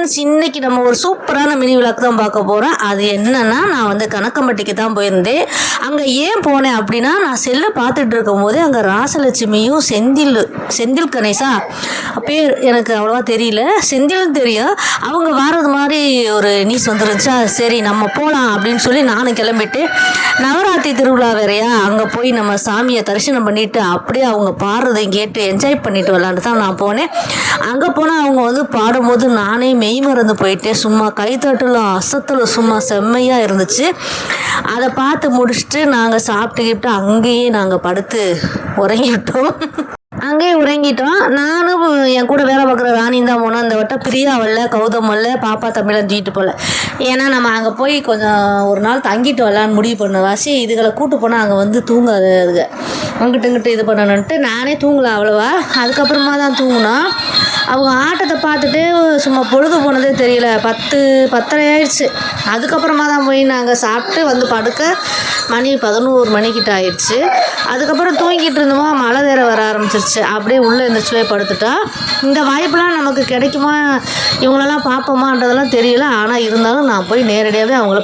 Friends இன்னைக்கு நம்ம ஒரு சூப்பரான மினி விளக்கு தான் பார்க்க போகிறோம் அது என்னன்னா நான் வந்து கணக்கம்பட்டிக்கு தான் போயிருந்தேன். அங்கே ஏன் போனேன் அப்படின்னா நான் செல்லை பார்த்துட்டு இருக்கும்போது அங்கே ராசலட்சுமியும் செந்தில் செந்தில் கணேசா பேர் எனக்கு அவ்வளோவா தெரியல. செந்தில் தெரியும். அவங்க வர்றது மாதிரி ஒரு நியூஸ் வந்துருந்துச்சா? சரி நம்ம போகலாம் அப்படின்னு சொல்லி நானும் கிளம்பிட்டு நவராத்திரி திருவிழா வேறையா? அங்கே போய் நம்ம சாமியை தரிசனம் பண்ணிட்டு அப்படியே அவங்க பாடுறதையும் கேட்டு என்ஜாய் பண்ணிட்டு வரலான்னு தான் நான் போனேன். அங்கே போனால் அவங்க வந்து பாடும்போது நானே மெய் மறந்து போயிட்டேன் சும்மா கைத்தட்டலும் அசத்தலும் சும்மா செம்மையாக இருந்துச்சு. அதை பார்த்து முடிச்சுட்டு நாங்கள் சாப்பிட்டுக்கிட்டு அங்கேயே நாங்கள் படுத்து உறங்கிவிட்டோம். அங்கேயே உறங்கிட்டோம். நானும் என் கூட வேலை பார்க்குற ராணியும் தான் போனோம். இந்த வட்டம் பிரியா வரல கௌதம் வரல பாப்பா தமிழன் தூக்கிட்டு போகல. ஏன்னா நம்ம அங்கே போய் கொஞ்சம் ஒரு நாள் தங்கிட்டு வரலான்னு முடிவு பண்ண வாசி இதுகளை கூட்டு போனால் அங்கே வந்து தூங்காது அதுக அங்கிட்டு இங்கிட்டு இது பண்ணணுன்ட்டு நானே தூங்கல அவ்வளோவா. அதுக்கப்புறமா தான் தூங்கினோம். அவங்க ஆட்டத்தை பார்த்துட்டு சும்மா பொழுது போனதே தெரியல. பத்து பத்தரை ஆயிடுச்சு. அதுக்கப்புறமா தான் போய் நாங்கள் சாப்பிட்டு வந்து படுக்க மணி பதினோரு மணிக்கிட்ட ஆயிடுச்சு. அதுக்கப்புறம் தூங்கிட்டு இருந்தோமா மழை வேற வர ஆரம்பிச்சிருச்சு. அப்படியே உள்ளே எழுந்திரிச்சு போய் படுத்துட்டா. இந்த வாய்ப்பெல்லாம் நமக்கு கிடைக்குமா? இவங்களெல்லாம் பார்ப்போமான்றதெல்லாம் தெரியல. ஆனால் இருந்தாலும் நான் போய் நேரடியாகவே அவங்கள